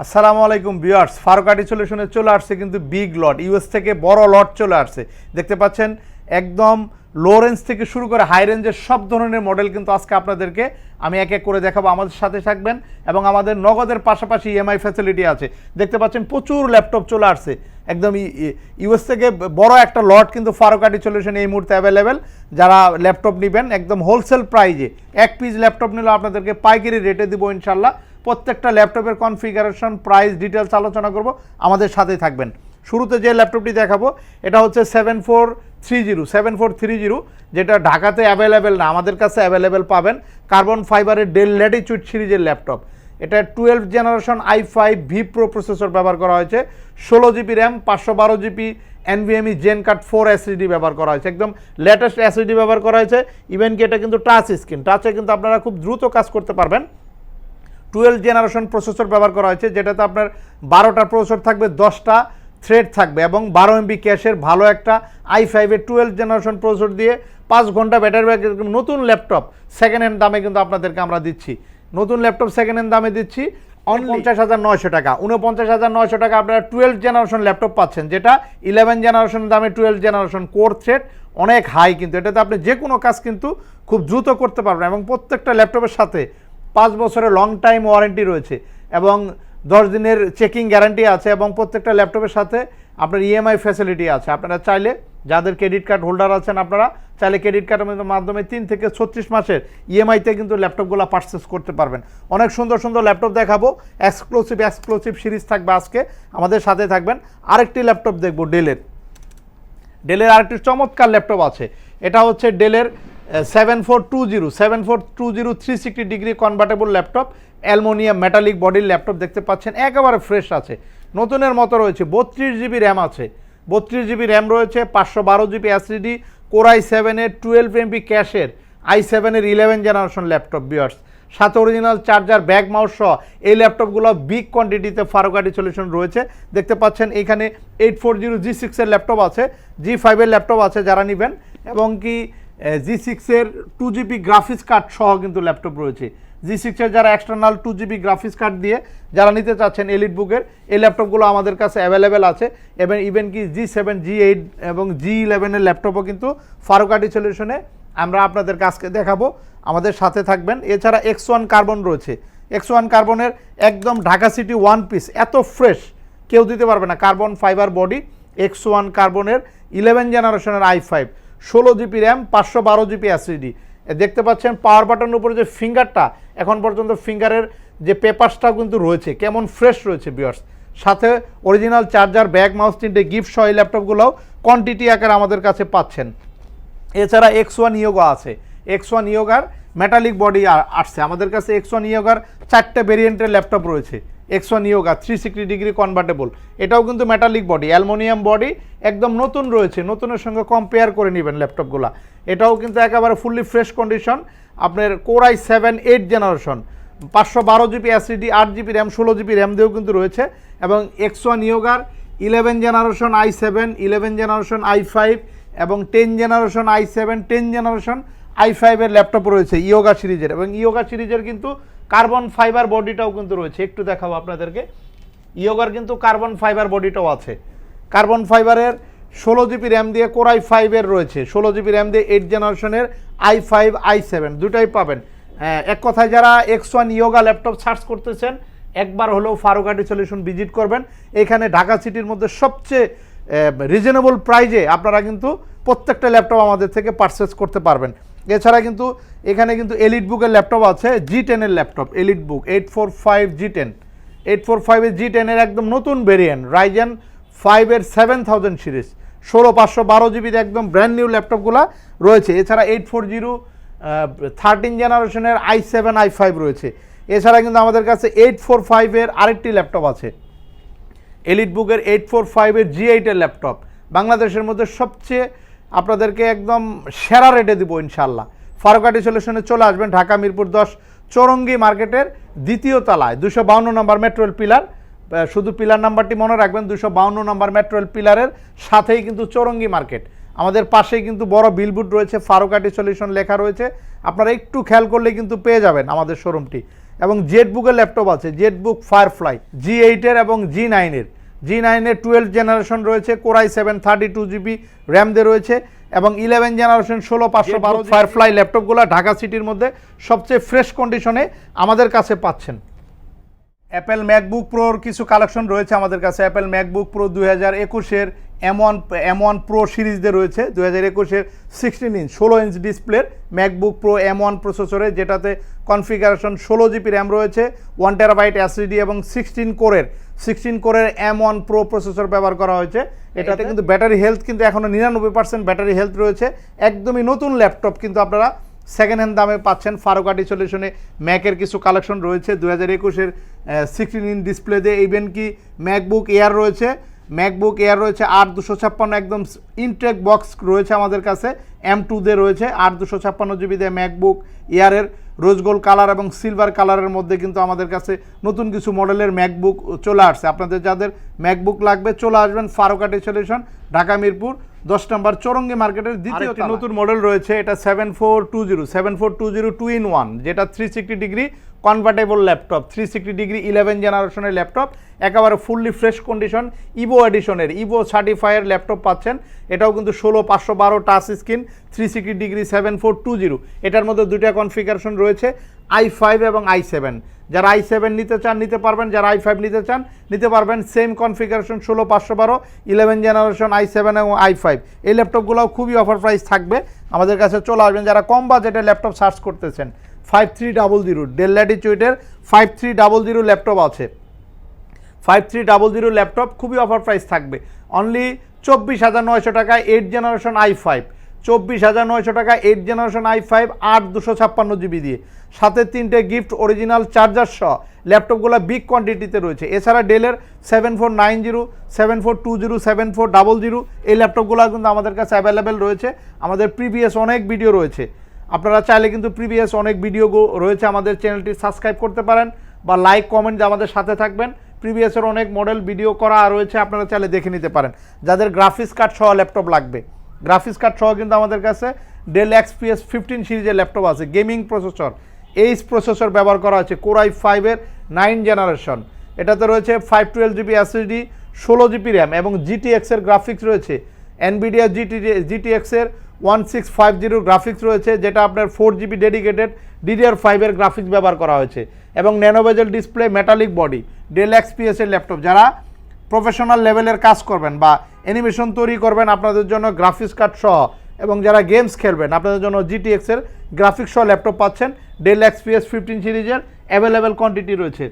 আসসালামু আলাইকুম ভিউয়ার্স ফারুকাটি সলিউশনে চলে আসছে কিন্তু বিগ লট, ইউএস থেকে বড় লট চলে আসছে। দেখতে পাচ্ছেন, একদম লো রেঞ্জ থেকে শুরু করে হাই রেঞ্জের সব ধরনের মডেল কিন্তু আজকে আপনাদেরকে আমি এক এক করে দেখাবো। আমাদের সাথে থাকবেন এবং আমাদের নগদের পাশাপাশি ইএমআই ফ্যাসিলিটি আছে। দেখতে পাচ্ছেন, প্রচুর ল্যাপটপ চলে আসছে। একদম ইউএস থেকে বড় একটা লট কিন্তু ফারুকাটি সলিউশন এই মুহূর্তে অ্যাভেলেবেল যারা ল্যাপটপ নেবেন, একদম হোলসেল প্রাইজে এক পিস ল্যাপটপ নিলে আপনাদেরকে পাইকারি রেটে দিব ইনশাল্লাহ প্রত্যেকটা ল্যাপটপের কনফিগারেশন প্রাইস ডিটেলস আলোচনা করব। আমাদের সাথেই থাকবেন। শুরুতে যে ল্যাপটপটি দেখাবো, এটা হচ্ছে seven four three zero seven four three zero যেটা ঢাকাতে অ্যাভেলেবেল না, আমাদের কাছে অ্যাভেলেবেল পাবেন কার্বন ফাইবারের ডেল ল্যাটিচুড সিরিজের ল্যাপটপ। এটা twelve generation i five v pro processor ব্যবহার করা হয়েছে, ষোলো জিবি র্যাম পাঁচশো বারো GB NVMe gen card four SSD ব্যবহার করা হয়েছে, একদম লেটেস্ট এসএসডি ব্যবহার করা হয়েছে। ইভেন কি এটা কিন্তু টাচ স্ক্রিন টাচে কিন্তু আপনারা খুব দ্রুত কাজ করতে পারবেন। টুয়েলভ জেনারেশন প্রসেসর ব্যবহার করা হয়েছে, যেটাতে আপনার বারোটা প্রসেসর থাকবে, দশটা থ্রেড থাকবে এবং বারো এমবি ক্যাশের ভালো একটা আই ফাইভের টুয়েলভ জেনারেশন প্রসেসর দিয়ে পাঁচ ঘণ্টা ব্যাটারি ব্যাক নতুন ল্যাপটপ সেকেন্ড হ্যান্ড দামে কিন্তু আপনাদেরকে আমরা দিচ্ছি। নতুন ল্যাপটপ সেকেন্ড হ্যান্ড দামে দিচ্ছি উনপঞ্চাশ হাজার নয়শো টাকা। উনপঞ্চাশ হাজার নয়শো টাকা আপনারা টুয়েলভ জেনারেশন ল্যাপটপ পাচ্ছেন, যেটা ইলেভেন জেনারেশন দামে টুয়েলভ জেনারেশন কোর থ্রেড অনেক হাই কিন্তু। এটাতে আপনি যে কোনো কাজ কিন্তু খুব দ্রুত করতে পারবেন এবং প্রত্যেকটা ল্যাপটপের সাথে পাঁচ বছরের লং টাইম ওয়ারেন্টি রয়েছে এবং দশ দিনের চেকিং গ্যারান্টি আছে এবং প্রত্যেকটা ল্যাপটপের সাথে আপনার ইএমআই ফ্যাসিলিটি আছে। আপনারা চাইলে যাদের ক্রেডিট কার্ড হোল্ডার আছেন আপনারা চাইলে ক্রেডিট কার্ডের মাধ্যমে তিন থেকে ছত্রিশ মাসের ইএমআইতে কিন্তু ল্যাপটপগুলো পারচেস করতে পারবেন। অনেক সুন্দর সুন্দর ল্যাপটপ দেখাবো। এক্সক্লুসিভ এক্সক্লুসিভ সিরিজ থাকবে আজকে। আমাদের সাথে থাকবেন আরেকটি ল্যাপটপ দেখব ডেলের ডেলের আরেকটি চমৎকার ল্যাপটপ আছে। এটা হচ্ছে ডেলের seven four two zero seven four two zero three sixty degree convertible laptop aluminium metallic বডির ল্যাপটপ দেখতে পাচ্ছেন, একেবারে ফ্রেশ আছে। নতুনের মতো রয়েছে, বত্রিশ জিবি র্যাম আছে। বত্রিশ জিবি র্যাম রয়েছে, পাঁচশো বারো জিবি এসিডি কোরাই সেভেনের টুয়েলভ এমবি ক্যাশের আই সেভেনের ইলেভেন জেনারেশন ল্যাপটপ বিয়ার্স সাথে অরিজিনাল চার্জার ব্যাগ মাউস সহ এই ল্যাপটপগুলো বিগ কোয়ান্টিটিতে ফারুকাটি সলিউশন রয়েছে। দেখতে পাচ্ছেন এখানে এইট ফোর জিরো জি সিক্সের ল্যাপটপ আছে জি ফাইভের ল্যাপটপ আছে যারা নেবেন, এবং কি জি সিক্সের টু জিবি গ্রাফিক্স কার্ড সহ কিন্তু ল্যাপটপ রয়েছে। জি সিক্সের যারা external two GB graphics card দিয়ে যারা নিতে চাচ্ছেন এলিট বুকের এই ল্যাপটপগুলো আমাদের কাছে অ্যাভেলেবেল আছে। এবং ইভেন কি জি সেভেন জি এইট এবং জি ইলেভেনের ল্যাপটপও কিন্তু ফারুকাটি সলিউশনে আমরা আপনাদের কাছকে দেখাবো। আমাদের সাথে থাকবেন। এছাড়া এক্স ওয়ান কার্বন রয়েছে। এক্স ওয়ান কার্বনের একদম ঢাকা সিটি ওয়ান পিস এত ফ্রেশ কেউ দিতে পারবে না। Carbon fibre body X one কার্বনের ইলেভেন জেনারেশনের আই ফাইভ ষোলো জিবি র্যাম, পাঁচশো বারো জিবি অ্যাসিডি দেখতে পাচ্ছেন পাওয়ার বাটনের উপরে যে ফিঙ্গারটা এখন পর্যন্ত ফিঙ্গারের যে পেপারসটা কিন্তু রয়েছে। কেমন ফ্রেশ রয়েছে বিয়ার্স সাথে অরিজিনাল চার্জার ব্যাগ মাউস তিনটে গিফট সহ এই ল্যাপটপগুলোও কোয়ান্টিটি আকারে আমাদের কাছে পাচ্ছেন। এছাড়া এক্স ওয়ান ইয়োগা আছে। এক্স ওয়ান ইয়োগার মেটালিক বডি আসছে। আমাদের কাছে এক্স ওয়ান ইয়োগার চারটে ভেরিয়েন্টের ল্যাপটপ রয়েছে। X Yoga three sixty degree convertible এটাও কিন্তু মেটালিক বডি অ্যালমোনিয়াম বডি একদম নতুন রয়েছে, নতুনের সঙ্গে কম্পেয়ার করে নেবেন ল্যাপটপগুলো এটাও কিন্তু একেবারে ফুললি ফ্রেশ কন্ডিশন আপনার core i seven eight generation পাঁচশো বারো জিবি অ্যাসিডি আট জিবি র্যাম ষোলো জিবি র্যাম দিয়েও কিন্তু রয়েছে, এবং X ইয়োগার eleven generation i seven eleven generation i five এবং ten generation i seven ten generation i ফাইভের ল্যাপটপ রয়েছে ইয়োগা সিরিজের এবং ইয়োগা সিরিজের কিন্তু কার্বন ফাইবার বডিটাও কিন্তু রয়েছে। একটু দেখাবো আপনাদেরকে। ইয়োগার কিন্তু কার্বন ফাইবার বডিটাও আছে। কার্বন ফাইবারের ষোলো জিবি র্যাম দিয়ে কোরাই ফাইভের রয়েছে। ষোলো জিবি র্যাম দিয়ে এইট জেনারেশনের আই ফাইভ আই সেভেন দুটাই পাবেন। হ্যাঁ, এক কথায় যারা X one Yoga laptop search করতেছেন একবার হলেও ফারুকাটি সলিউশন ভিজিট করবেন। এখানে ঢাকা সিটির মধ্যে সবচেয়ে রিজনেবল প্রাইজে আপনারা কিন্তু প্রত্যেকটা ল্যাপটপ আমাদের থেকে পারচেস করতে পারবেন। এছাড়া কিন্তু এখানে কিন্তু এলিট বুকের ল্যাপটপ আছে জি টেনের laptop elite book eight four five G ten eight four ফাইভের জি টেনের একদম নতুন ভেরিয়েন্ট রাইজেন ফাইভের সেভেন থাউজেন্ড সিরিজ ষোলো পাঁচশো বারো জিবির একদম ব্র্যান্ড নিউ ল্যাপটপগুলো রয়েছে। এছাড়া এইট ফোর জিরো থার্টিন জেনারেশনের আই সেভেন আই ফাইভ রয়েছে। এছাড়া কিন্তু আমাদের কাছে এইট ফোর ফাইভের আরেকটি ল্যাপটপ আছে। এলিট বুকের এইট ফোর ফাইভের জি এইটের ল্যাপটপ বাংলাদেশের মধ্যে সবচেয়ে আপনাদেরকে একদম সেরা রেটে দিব ইনশাল্লাহ ফারুকাটি সলিউশনে চলে আসবেন ঢাকা মিরপুর দশ চৌরঙ্গি মার্কেটের দ্বিতীয় তলায়। দুশো বাউন্ন নম্বর মেট্রোয়েল পিলার শুধু পিলার নাম্বারটি মনে রাখবেন, দুশো বাউন্ন নম্বর মেট্রোয়েল পিলারের সাথেই কিন্তু চৌরঙ্গি মার্কেট। আমাদের পাশেই কিন্তু বড় বিলবোর্ড রয়েছে ফারুকাটি সলিউশন লেখা রয়েছে। আপনারা একটু খেয়াল করলে কিন্তু পেয়ে যাবেন আমাদের শোরুমটি এবং জেড বুকের ল্যাপটপ আছে জেড বুক ফায়ারফ্লাই জি এইটের এবং জি নাইনের জি নাইনের টুয়েলভ জেনারেশন রয়েছে core i seven thirty two GB RAM দিয়ে রয়েছে। এবং ইলেভেন জেনারেশন ষোলো পাঁচশো বারো ফায়ারফ্লাই ল্যাপটপগুলো ঢাকা সিটির মধ্যে সবচেয়ে ফ্রেশ কন্ডিশনে আমাদের কাছে পাচ্ছেন। অ্যাপেল ম্যাকবুক প্রোর কিছু কালেকশন রয়েছে আমাদের কাছে। অ্যাপেল ম্যাকবুক প্রো দুই হাজার একুশের M one M one pro সিরিজদের রয়েছে। দুই হাজার একুশের সিক্সটিন ইঞ্চ ষোলো ইঞ্চ ডিসপ্লের ম্যাকবুক প্রো এম ওয়ান প্রসেসরে যেটাতে কনফিগারেশন ষোলো জিবি র্যাম রয়েছে ওয়ান টেরাবাইট এসএসডি এবং সিক্সটিন কোরের সিক্সটিন কোরের এম ওয়ান প্রো প্রসেসর ব্যবহার করা হয়েছে। এটাতে কিন্তু ব্যাটারি হেলথ কিন্তু এখনও নিরানব্বই পার্সেন্ট ব্যাটারি হেলথ রয়েছে। একদমই নতুন ল্যাপটপ কিন্তু আপনারা সেকেন্ড হ্যান্ড দামে পাচ্ছেন ফারুকাটি সলিউশনে ম্যাকের কিছু কালেকশন রয়েছে। দু হাজার একুশের সিক্সটিন ইন ডিসপ্লেতে ইভেন কি ম্যাকবুক এয়ার রয়েছে। ম্যাকবুক এয়ার রয়েছে আট দুশো ছাপ্পান্ন, একদম ইনটেক বক্স রয়েছে আমাদের কাছে। এম টুতে রয়েছে আট দুশো ছাপ্পান্ন জিবিতে ম্যাকবুক এয়ারের রোজ গোল্ড কালার এবং সিলভার কালারের মধ্যে কিন্তু আমাদের কাছে নতুন কিছু মডেলের ম্যাকবুক চলে আসছে। আপনাদের যাদের ম্যাকবুক লাগবে, চলে আসবেন ফারুকাটি সলিউশন ঢাকা, মিরপুর। দশ নম্বর চৌরঙ্গি মার্কেটের দ্বিতীয় নতুন মডেল রয়েছে এটা seven four two zero seven four two zero two in one যেটা three sixty degree convertible laptop three sixty degree eleven জেনারেশনের ল্যাপটপ একেবারে ফুললি ফ্রেশ কন্ডিশন ইভো এডিশনের ইভো সার্টিফায়ার ল্যাপটপ পাচ্ছেন। এটাও কিন্তু ষোলো পাঁচশো বারো touch screen three sixty degree seven four two zero এটার মধ্যে দুইটা কনফিগারেশন রয়েছে। আই ফাইভ এবং আই সেভেন যারা আই সেভেন নিতে চান, নিতে পারবেন। যারা আই ফাইভ নিতে চান, নিতে পারবেন। সেম কনফিগারেশন ষোলো, পাঁচশো বারো ইলেভেন জেনারেশন আই সেভেন এবং আই ফাইভ এই ল্যাপটপগুলোও খুবই অফার প্রাইস থাকবে। আমাদের কাছে চলে আসবেন। যারা কম বাজেটের ল্যাপটপ সার্চ করতেছেন five three double zero Dell ল্যাটিচিউডের five three double zero laptop আছে। Five three double zero laptop খুবই অফার প্রাইস থাকবে। অনলি চব্বিশ হাজার নয়শো টাকায় এইট জেনারেশন আই ফাইভ চব্বিশ হাজার নয়শো টাকা এইট জেনারেশন আই ফাইভ আট দুশো ছাপ্পান্ন জিবি দিয়ে। সাথে তিনটে গিফট অরিজিনাল চার্জার সহ ল্যাপটপগুলো বিগ কোয়ান্টিটিতে রয়েছে। এছাড়া ডেলের seven four nine zero seven four two zero seven four double zero এই ল্যাপটপগুলো কিন্তু আমাদের কাছে অ্যাভেলেবেল রয়েছে। আমাদের প্রিভিয়াস অনেক ভিডিও রয়েছে। আপনারা চাইলে কিন্তু প্রিভিয়াস অনেক ভিডিও রয়েছে আমাদের চ্যানেলটি সাবস্ক্রাইব করতে পারেন বা লাইক কমেন্ট আমাদের সাথে থাকবেন। প্রিভিয়াসের অনেক মডেল ভিডিও করা রয়েছে, আপনারা চাইলে দেখে নিতে পারেন। যাদের গ্রাফিক্স কার্ড সহ ল্যাপটপ লাগবে। গ্রাফিক্স কার্ড সহ কিন্তু আমাদের কাছে ডেল এক্সপিএস ফিফটিন সিরিজের ল্যাপটপ আছে। গেমিং প্রসেসর এইচ প্রসেসর ব্যবহার করা হয়েছে কোরাই ফাইভের নাইন জেনারেশন এটাতে রয়েছে ফাইভ টুয়েলভ জিবি এসএসডি ষোলো জিবি র্যাম এবং জিটিএক্সের গ্রাফিক্স রয়েছে। Nvidia GT জিটিএক্সের one six five zero graphics রয়েছে, যেটা আপনার ফোর জিবি ডেডিকেটেড ডিডিআর ফাইভের গ্রাফিক্স ব্যবহার করা হয়েছে। এবং nano bezel display metallic body Dell XPS এর ল্যাপটপ যারা প্রফেশনাল লেভেলের কাজ করবেন বা অ্যানিমেশন তৈরি করবেন আপনাদের জন্য গ্রাফিক্স কার্ড সহ, এবং যারা গেমস খেলবেন, আপনাদের জন্য জিটিএক্স এর গ্রাফিক্স সহ ল্যাপটপ পাচ্ছেন। ডেল এক্সপিএস ফিফটিন সিরিজের অ্যাভেলেবেল কোয়ান্টিটি রয়েছে।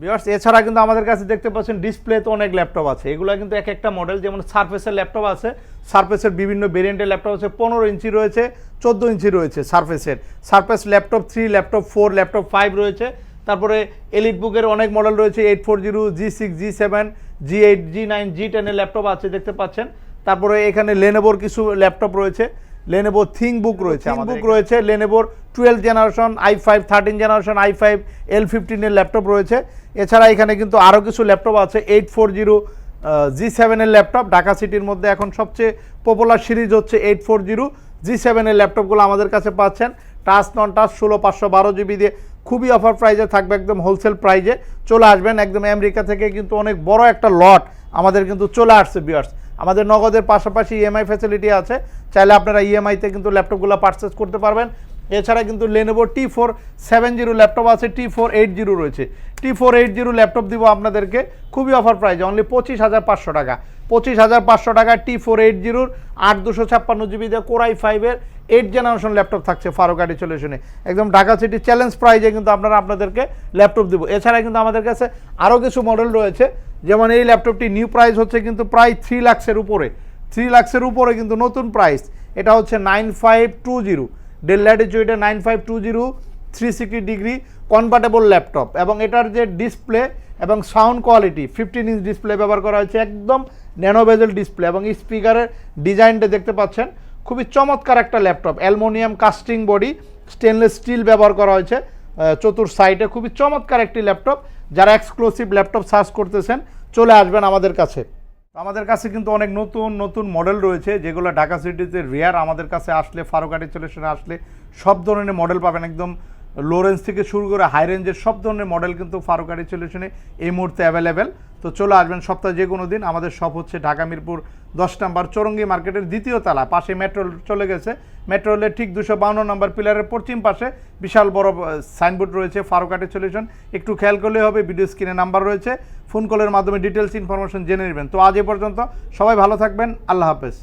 বিয়ার্স এছাড়া কিন্তু আমাদের কাছে দেখতে পাচ্ছেন ডিসপ্লে তো অনেক ল্যাপটপ আছে। এগুলো কিন্তু এক একটা মডেল যেমন সারফেসের ল্যাপটপ আছে সারফেসের বিভিন্ন ভেরিয়েন্টের ল্যাপটপ আছে, পনেরো ইঞ্চি রয়েছে, চোদ্দ ইঞ্চি রয়েছে সারফেসের surface laptop three laptop four laptop five রয়েছে। তারপরে এলিট বুকের অনেক মডেল রয়েছে eight four zero G six G seven G eight G nine G টেনের ল্যাপটপ আছে দেখতে পাচ্ছেন। তারপরে এখানে লেনেবোর কিছু ল্যাপটপ রয়েছে। লেনেভো থিং বুক রয়েছে আমাদের বুক রয়েছে লেনেভোর twelve generation i five thirteen generation i five L ফিফটিনের laptop রয়েছে। এছাড়া এখানে কিন্তু আরও কিছু ল্যাপটপ আছে এইট ফোর জিরো জি সেভেনের ল্যাপটপ ঢাকা সিটির মধ্যে এখন সবচেয়ে পপুলার সিরিজ হচ্ছে এইট ফোর জিরো জি সেভেনের ল্যাপটপগুলো আমাদের কাছে পাচ্ছেন। টাচ নন টাচ ষোলো পাঁচশো বারো জিবি দিয়ে। খুবই অফার প্রাইজে থাকবে একদম হোলসেল প্রাইজে চলে আসবেন একদম আমেরিকা থেকে কিন্তু অনেক বড় একটা লট আমাদের কিন্তু চলে আসছে বিয়ার্স আমাদের নগদের পাশাপাশি ইএমআই ফ্যাসিলিটি আছে। চাইলে আপনারা ইএমআইতে কিন্তু ল্যাপটপগুলো পারচেস করতে পারবেন। এছাড়া কিন্তু Lenovo T four seven zero laptop আছে টি ফোর এইট জিরো রয়েছে। T four eight zero laptop দিব আপনাদেরকে। খুবই অফার প্রাইস অনলি পঁচিশ হাজার পাঁচশো টাকা। পঁচিশ হাজার পাঁচশো টাকা টি ফোর এইট জিরোর আট দুশো ছাপ্পান্ন জিবি দিয়ে কোরাই ফাইভের এইট জেনারেশন ল্যাপটপ থাকছে ফারুকাটি সলিউশনে একদম ঢাকা সিটি চ্যালেঞ্জ প্রাইজে কিন্তু আপনারা আপনাদেরকে ল্যাপটপ দিব। এছাড়া কিন্তু আমাদের কাছে আরও কিছু মডেল রয়েছে। যেমন এই ল্যাপটপটি নিউ প্রাইস হচ্ছে কিন্তু প্রায় থ্রি লাক্সের উপরে। থ্রি লাক্সের উপরে কিন্তু নতুন প্রাইস এটা হচ্ছে nine five two zero Dell ল্যাটিচিউডে nine five two zero three sixty degree convertible laptop এবং এটার যে ডিসপ্লে এবং sound quality fifteen inch display ব্যবহার করা হয়েছে, একদম ন্যানোভেজেল ডিসপ্লে এবং স্পিকারের ডিজাইনটা দেখতে পাচ্ছেন। খুবই চমৎকার একটা laptop aluminium casting body stainless steel ব্যবহার করা হয়েছে চতুর সাইডে খুবই চমৎকার একটি ল্যাপটপ যারা এক্সক্লুসিভ ল্যাপটপ সার্চ করতেছেন, চলে আসবেন আমাদের কাছে। আমাদের কাছে কিন্তু অনেক নতুন নতুন মডেল রয়েছে, যেগুলো ঢাকা সিটিতে রেয়ার আমাদের কাছে আসলে ফারুকাটি সলিউশনে আসলে সব ধরনের মডেল পাবেন, একদম লো রেঞ্জ থেকে শুরু করে হাই রেঞ্জের সব ধরনের মডেল কিন্তু ফারুক ফারুকারি সলিউশনে এই মুহূর্তে অ্যাভেলেবেল তো চলে, আসবেন সপ্তাহে যে কোনো দিন। আমাদের শপ হচ্ছে ঢাকা, মিরপুর, দশ নম্বর চৌরঙ্গি মার্কেটের দ্বিতীয় তলা। পাশে মেট্রো চলে গেছে। মেট্রো রেলের ঠিক দুশো বাউন্ন নম্বর পিলারের পশ্চিম পাশে বিশাল বড় সাইনবোর্ড রয়েছে ফারুকাটি সলিউশন একটু খেয়াল করলে হবে ভিডিও স্ক্রিনে নাম্বার রয়েছে। ফোন কলের মাধ্যমে ডিটেলস ইনফরমেশন জেনে নেবেন। তো আজ এ পর্যন্ত সবাই ভালো থাকবেন। আল্লাহ হাফেজ।